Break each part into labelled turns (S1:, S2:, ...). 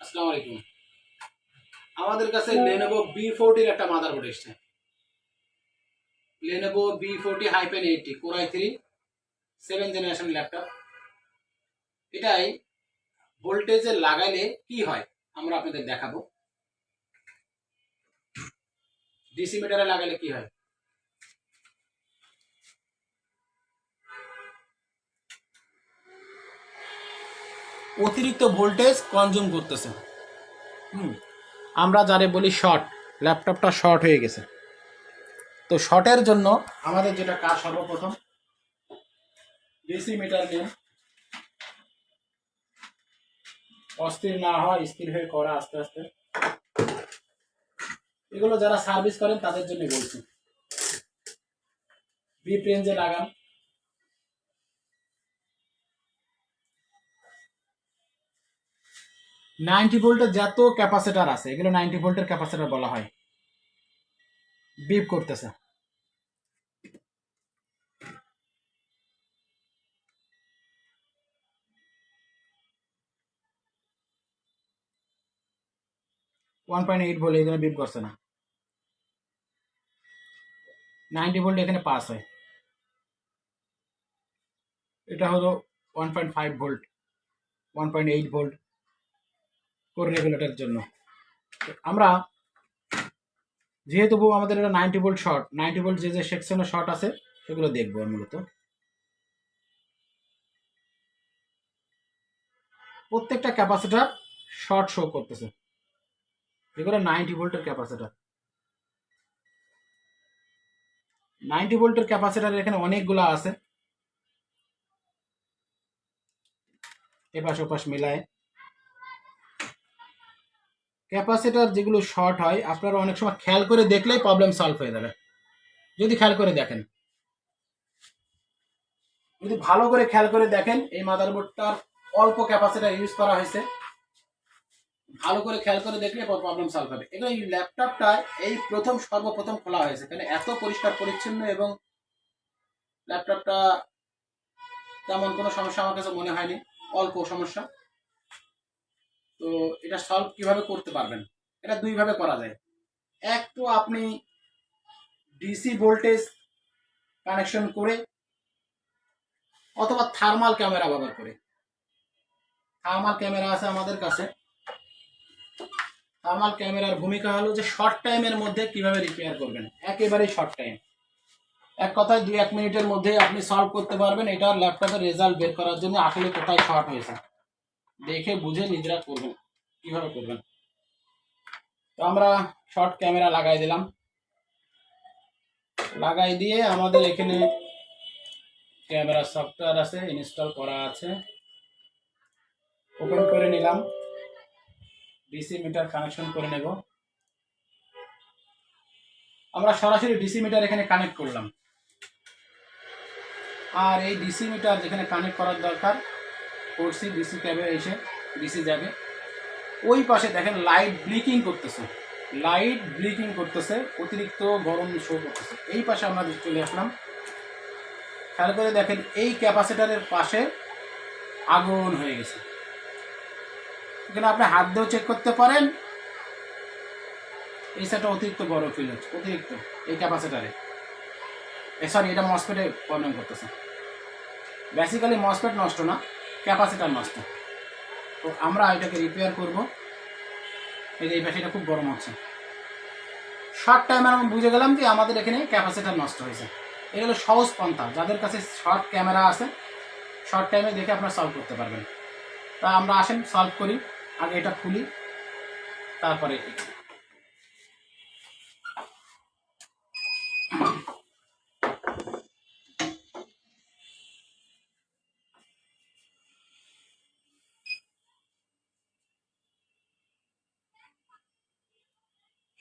S1: আসসালামু আলাইকুম। আমাদের কাছে লেনোভো বি ফোরটির একটা মাদারবোর্ড এসছে। Lenovo B forty hyphen eighty core i three seven generation laptop এটাই ভোল্টেজে লাগাইলে কি হয়? আমরা আপনাদের দেখাবো। ডিসি মিটারে লাগালে কি হয়? অতিরিক্ত ভোল্টেজ কনজিউম করতেছে। হুম, আমরা যারে বলি শর্ট ল্যাপটপটা শর্ট হয়ে গেছে। তো শর্টের জন্য আমাদের যেটা কাজ সর্বপ্রথম ডিসি মিটার নিয়ে অস্থির না হয়, স্থির হয়ে করা আস্তে আস্তে। এগুলো যারা সার্ভিস করেন তাদের জন্য বলছি। বিপ রেঞ্জে লাগান। নাইনটি ভোল্টের যত ক্যাপাসিটার আছে, এগুলো নাইনটি ভোল্টের ক্যাপাসিটার বলা হয়। বিপ করতেছে। ওয়ান পয়েন্ট এইট ভোল্ট এখানে বিপ করছে না। নাইনটি ভোল্ট এখানে পাস হয়। এটা হলো one point five volt. One point eight volt. Core রেগুলেটরের জন্য। আমরা যেহেতু আমাদের এটা ninety volt short, ninety volt যে যে সেকশনে শর্ট আছে, সেগুলো দেখব মূলত। প্রত্যেকটা ক্যাপাসিটার শর্ট শো করতেছে। এগুলো নাইনটি ভোল্টের ক্যাপাসিটার। নাইনটি ভোল্টের ক্যাপাসিটার এখানে অনেকগুলো আছে। এপাশ ওপাশ মিলায়। ক্যাপাসিটার যেগুলো শর্ট হয়, আপনারা অনেক সময় খেয়াল করে দেখলেই প্রবলেম সলভ হয়ে যাবে। যদি খেয়াল করে দেখেন। যদি ভালো করে খেয়াল করে দেখেন, এই মাদারবোর্ডটার অল্প ক্যাপাসিটার ইউজ করা হয়েছে। ভালো করে খেয়াল করে দেখলে প্রবলেম সলভ হবে। এবার এই ল্যাপটপটা এই প্রথম, সর্বপ্রথম খোলা হয়েছে। কারণ এত পরিষ্কার, পরিচ্ছন্ন এবং ল্যাপটপটা তেমন কোনো সমস্যা আমার কাছে মনে হয়নি। অল্প সমস্যা। তো এটা সলভ কীভাবে করতে পারবেন? এটা দুইভাবে করা যায়। এক তো আপনি ডিসি ভোল্টেজ কানেকশন করে অথবা থার্মাল ক্যামেরা ব্যবহার করে। থার্মাল ক্যামেরা আছে আমাদের কাছে। থার্মাল ক্যামেরার ভূমিকা হলো যে শর্ট টাইমের মধ্যে কীভাবে রিপেয়ার করবেন। একেবারেই শর্ট টাইম এক কথায় দুই এক মিনিটের মধ্যে আপনি সলভ করতে পারবেন। এটা ল্যাপটপের রেজাল্ট বের করার জন্য আসলে কোথায় শর্ট হয়েছে। দেখে বুঝে নিজেরা করবেন। কীভাবে করবেন? তো আমরা শর্ট ক্যামেরা লাগাই দিলাম। লাগাই দিয়ে আমাদের এখানে ক্যামেরা সফটওয়্যার আছে ইনস্টল করা আছে। ওপেন করে নিলাম। ডিসি মিটার কানেকশন করে নেব। আমরা সরাসরি ডিসি মিটার এখানে কানেক্ট করলাম। আর এই ডিসি মিটার যেখানে কানেক্ট করার দরকার করছি ডিসি ক্যাবে এসে ডিসি যাবে। ওই পাশে দেখেন লাইট ব্লিকিং করতেছে। লাইট ব্লিকিং করতেছে, অতিরিক্ত গরম শো করতেছে। এই পাশে আমরা চলে আসলাম। খেয়াল করে দেখেন এই ক্যাপাসিটারের পাশে আগুন হয়ে গেছে। এখানে আপনি হাত দিয়েও চেক করতে পারেন। এই সাইডটা অতিরিক্ত বড় ফিল হচ্ছে, অতিরিক্ত এই ক্যাপাসিটারে সরি এটা মসপেটে প্রবলেম করতেছে। বেসিক্যালি মসপেট নষ্ট না। ক্যাপাসিটার নষ্ট। তো আমরা এটাকে রিপেয়ার করব। এই যে এই এটা খুব গরম হচ্ছে। শর্ট টাইমে আমরা বুঝে গেলাম যে আমাদের এখানে ক্যাপাসিটার নষ্ট হয়েছে। এটা হলো সহজ পন্থা। যাদের কাছে শর্ট ক্যামেরা আছে শর্ট টাইমে দেখে আপনারা সলভ করতে পারবেন। তা আমরা আসেন সলভ করি, আগে এটা খুলি, তারপরে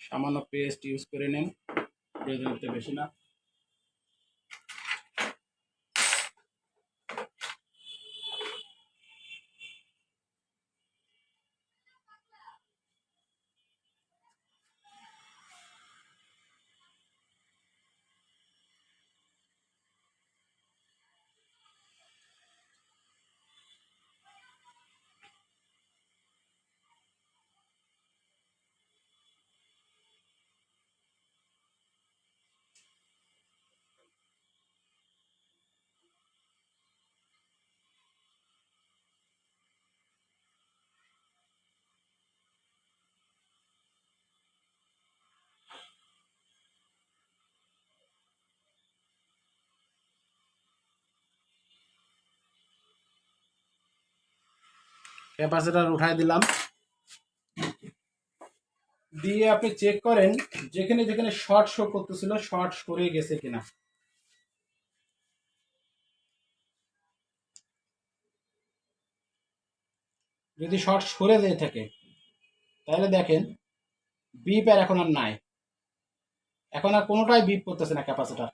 S1: সামান্য পেস্ট ইউজ করে নেন প্রয়োজনটা বেশি না। ক্যাপাসিটার উঠাই দিলাম। দিয়ে আপনি চেক করেন যেখানে যেখানে শর্ট শো করতেছিল শর্ট সরে গেছে কিনা। যদি শর্ট সরে যেয়ে থাকে, তাহলে দেখেন বিপ আর এখন আর নাই। এখন আর কোনোটাই বিপ করতেছে না ক্যাপাসিটার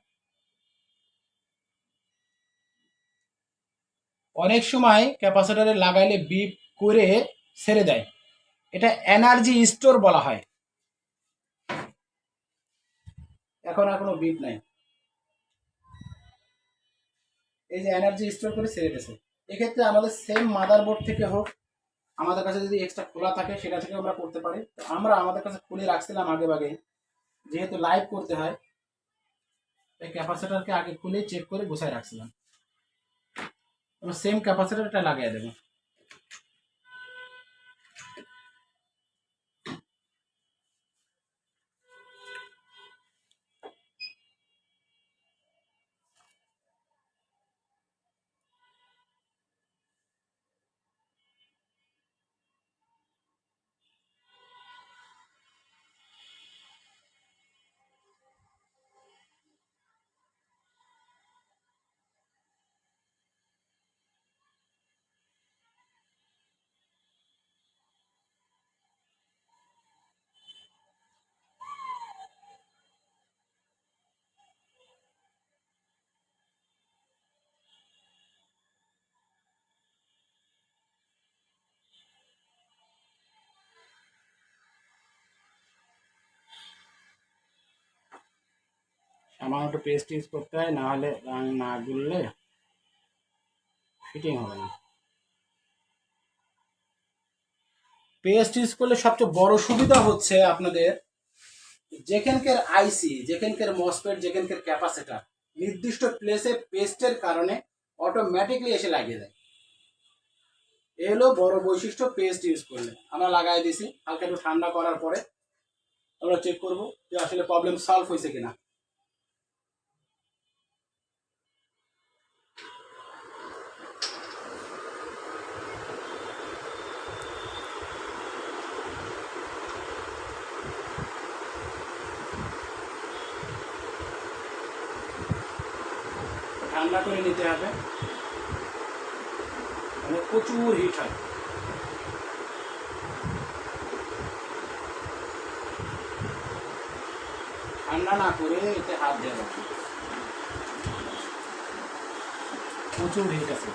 S1: অনেক সময় ক্যাপাসিটারে লাগাইলে বিপ করে ছেড়ে দেয়। এটা এনার্জি স্টোর বলা হয়। এখন আর কোনো বিপ নাই। এই যে এনার্জি স্টোর করে ছেড়ে গেছে এক্ষেত্রে আমাদের সেম মাদারবোর্ড থেকে হোক, আমাদের কাছে যদি এক্সট্রা খোলা থাকে, সেটা থেকে আমরা করতে পারি। তো আমরা আমাদের কাছে খুলে রাখছিলাম আগে ভাগে যেহেতু লাইভ করতে হয় এই ক্যাপাসিটারকে আগে খুলে চেক করে গুছায় রাখছিলাম। আমরা সেম ক্যাপাসিটারটা লাগিয়ে দেবো। সামান্য একটু পেস্ট ইউজ করতে হয় না হলে না গুললে ফিটিং হবে না। পেস্ট ইউজ করলে সবচেয়ে বড় সুবিধা হচ্ছে আপনাদের যেখানকার আইসি যেখানকার মসপেট যেখানকার ক্যাপাসিটার নির্দিষ্ট প্লেসে পেস্টের কারণে অটোমেটিকলি এসে লাগিয়ে দেয়। এ হলো বড় বৈশিষ্ট্য পেস্ট ইউজ করলে। আমরা লাগাই দিছি, হালকা একটু ঠান্ডা করার পরে আমরা চেক করব যে আসলে প্রবলেম সলভ হয়েছে কিনা। ঠান্ডা করে নিতে হবে। মানে প্রচুর হিট হয়। ঠান্ডা না করে এতে হাত দেওয়া প্রচুর হিট আছে।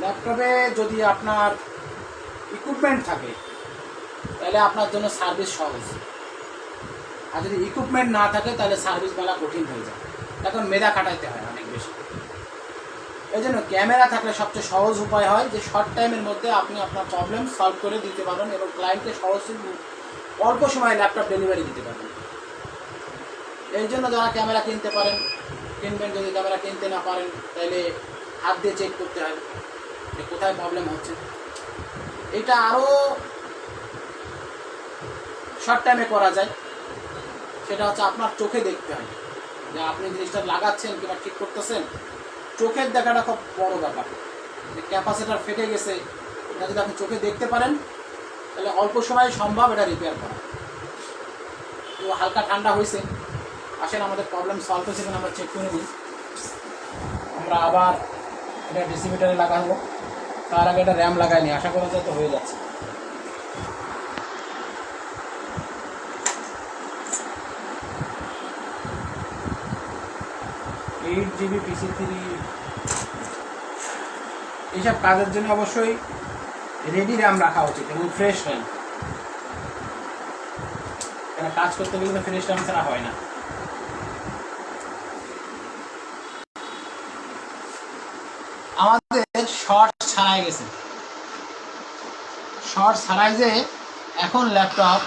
S1: ল্যাপটপে যদি আপনার ইকুইপমেন্ট থাকে, তাহলে আপনার জন্য সার্ভিস সহজ। আর যদি ইকুইপমেন্ট না থাকে, তাহলে সার্ভিস বলা কঠিন হয়ে যায়। তখন মেধা খাটাইতে হয় অনেক বেশি। এই জন্য ক্যামেরা থাকলে সবচেয়ে সহজ উপায় হয় যে শর্ট টাইমের মধ্যে আপনি আপনার প্রবলেম সলভ করে দিতে পারবেন এবং ক্লায়েন্টকে সহজ অল্প সময়ে ল্যাপটপ ডেলিভারি দিতে পারবেন। এই জন্য যারা ক্যামেরা কিনতে পারেন, কিনবেন, যদি ক্যামেরা কিনতে না পারেন, তাহলে হাত দিয়ে চেক করতে হয় যে কোথায় প্রবলেম হচ্ছে। এটা আরও শর্ট টাইমে করা যায়। সেটা হচ্ছে আপনার চোখে দেখতে হয় যে আপনি জিনিসটা লাগাচ্ছেন কিংবা ঠিক করতেছেন, চোখের দেখাটা খুব বড় ব্যাপার। যে ক্যাপাসিটার ফেটে গেছে, এটা যদি আপনি চোখে দেখতে পারেন, তাহলে অল্প সময় সম্ভব এটা রিপেয়ার করা। তো হালকা ঠান্ডা হয়েছে। আসেন, আমাদের প্রবলেম সলভ হয়েছে কিনা আমরা চেক করে নিই। আমরা আবার এটা ডিসিমিটারে লাগাবো। তার আগে এটা র্যাম লাগাইনি আশা করা যায় তো হয়ে যাচ্ছে। এইট জিবি পিসি থ্রি এইসব কাজের জন্য অবশ্যই রেডি র্যাম রাখা উচিত এবং ফ্রেশ র্যাম কেন, কাজ করতে গেলে ফ্রেশ র্যাম ছাড়া হয় না। আমাদের শর্ট ছাড়াই গেছে। শর্ট ছাড়াই যে এখন ল্যাপটপ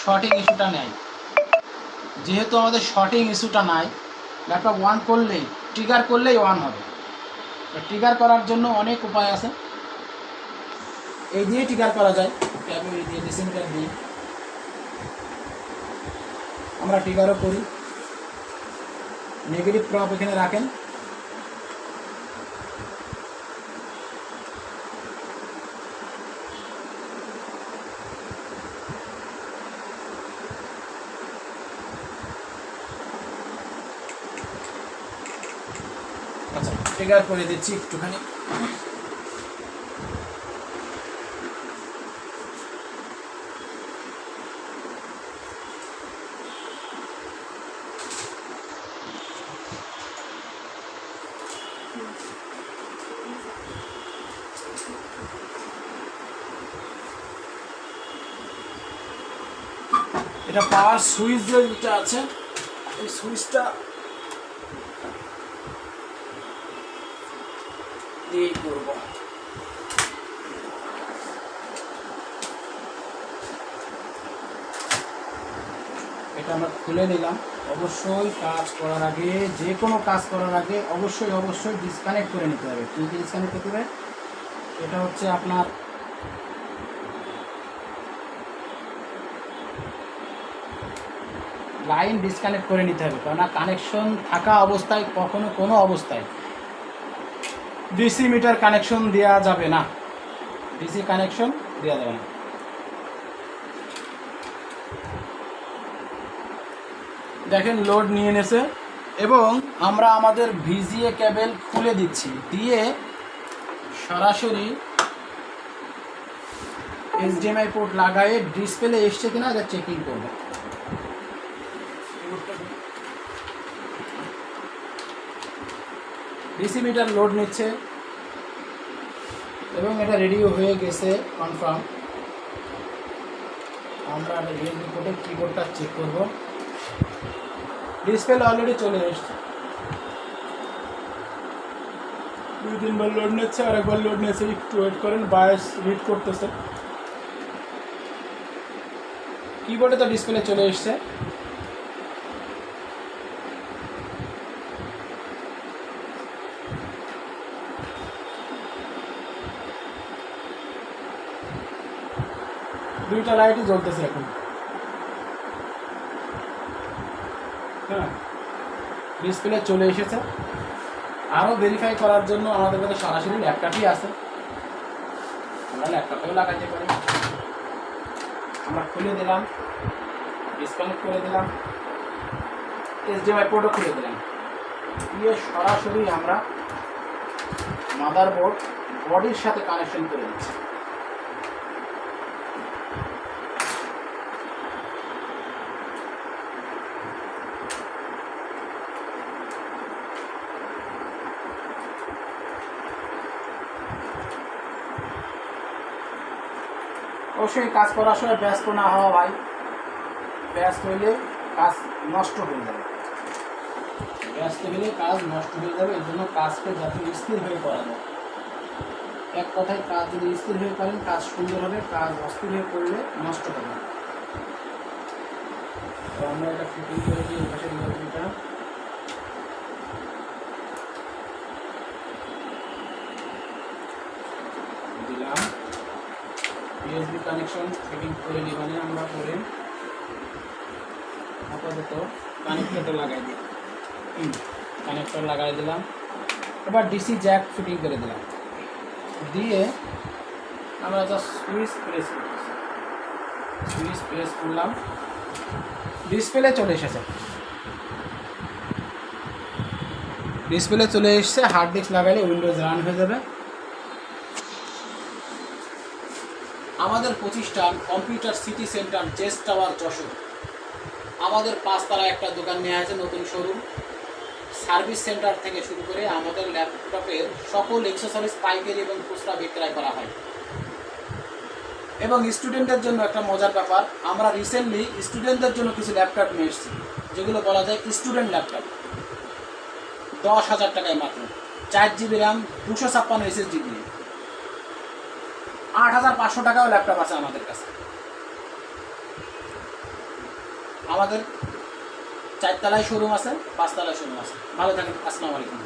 S1: শর্টিং ইস্যুটা নেয় যেহেতু আমাদের শর্টিং ইস্যুটা নাই ল্যাপটপ ওয়ান করলেই ট্রিগার করলেই ওয়ান হবে। ট্রিগার করার জন্য অনেক উপায় আছে। এই দিয়ে ট্রিগার করা যায়। ট্যাবে এই দিয়ে ডিসিমিটার দিয়ে। আমরা ট্রিগারও করি। নেগেটিভ প্রপ এখানে রাখেন। ট্রিগার করে দিচ্ছি একটুখানি। এটা পাওয়ার সুইচ যেটা আছে এই সুইচটা দিয়েই করব। এটা আমরা খুলে নিলাম। অবশ্যই কাজ করার আগে, যে কোনো কাজ করার আগে অবশ্যই অবশ্যই ডিসকানেক্ট করে নিতে হবে। কী ডিসকানেক্ট করতে হবে? এটা হচ্ছে আপনার লাইন ডিসকানেক্ট করে নিতে হবে। কেননা কানেকশন থাকা অবস্থায়, কখনো কোনো অবস্থায়। ডিসি মিটার কানেকশন দেওয়া যাবে না। ডিসি কানেকশন দেওয়া যাবে না। দেখেন লোড নিয়ে নেছে এবং আমরা আমাদের ভিজিএ কেবল খুলে দিচ্ছি। দিয়ে সরাসরি এইচডিএমআই পোর্ট লাগায়ে ডিসপ্লে এসছে কিনা এটা চেকিং করব। ডিসি মিটার লোড নিচ্ছে এবং এটা রেডিও হয়ে গেছে কনফার্ম আমরা রিয়েলমি কোডের কিবোর্ডটা চেক করব। ডিসপ্লে অলরেডি চলে এসছে। দুই তিনবার লোড নিচ্ছে আর একবার লোড নিচ্ছে একটু ওয়েট করেন বায়াস রিড করতেছে। কিবোর্ডে তো ডিসপ্লে চলে এসছে। দুইটা লাইটই জ্বলতেছে এখন। হ্যাঁ ডিসপ্লে চলে এসেছে। আরও ভেরিফাই করার জন্য আমাদের কাছে সরাসরি ল্যাপটপই আছে। আমরা ল্যাপটপেও লাগাইতে পারি। আমরা খুলে দিলাম ডিসকানেক্ট করে দিলাম। এইচডিএমআই পোর্টও খুলে দিলাম। দিয়ে সরাসরি আমরা মাদারবোর্ড বডির সাথে কানেকশন করে দিচ্ছি। অবশ্যই কাজ করার সময় ব্যস্ত না হওয়া ভাই। ব্যস্ত হইলে কাজ নষ্ট হয়ে যাবে। ব্যস্ত হলে কাজ নষ্ট হয়ে যাবে, এই জন্য কাজকে যাতে স্থির হয়ে করা যায়। এক কথায়, কাজ যদি স্থির হয়ে করেন, কাজ সুন্দর হবে, কাজ অস্থির হয়ে করলে নষ্ট হবে আমরা এটা ফিটিং করে দিই এই পাশে ইউএসবিটা দিলাম ইউএসবি কানেকশন ফিটিং করে নিই মানে আমরা করে আপাতত কানেক্টরটা লাগাই দিই কানেক্টর লাগাই দিলাম। এবার ডিসি জ্যাক ফিটিং করে দিলাম। দিয়ে আমরা just switch press switch press করলাম। ডিসপ্লে চলে এসেছে। ডিসপ্লে চলে এসেছে হার্ড ডিস্ক লাগালে উইন্ডোজ রান হয়ে যাবে। আমাদের প্রতিষ্ঠান কম্পিউটার সিটি সেন্টার জেস্ট টাওয়ার যশোর। আমাদের পাঁচতলায় একটা দোকান নিয়ে আছে নতুন শোরুম। সার্ভিস সেন্টার থেকে শুরু করে আমাদের ল্যাপটপের সকল এক্সেসরিজ পাইকারি এবং খুচরা বিক্রয় করা হয়। এবং স্টুডেন্টদের জন্য একটা মজার ব্যাপার, আমরা রিসেন্টলি স্টুডেন্টদের জন্য কিছু ল্যাপটপ নিয়ে এসেছি, যেগুলো বলা যায় স্টুডেন্ট ল্যাপটপ। দশ হাজার টাকায় মাত্র। চার জিবি র্যাম দুশো ছাপ্পান্ন এসএসডি দিয়ে। আট হাজার পাঁচশো টাকাও ল্যাপটপ আছে আমাদের কাছে। আমাদের চারতলায় শোরুম আছে, পাঁচতলায় শোরুম আছে। ভালো থাকেন, আসসালামু আলাইকুম।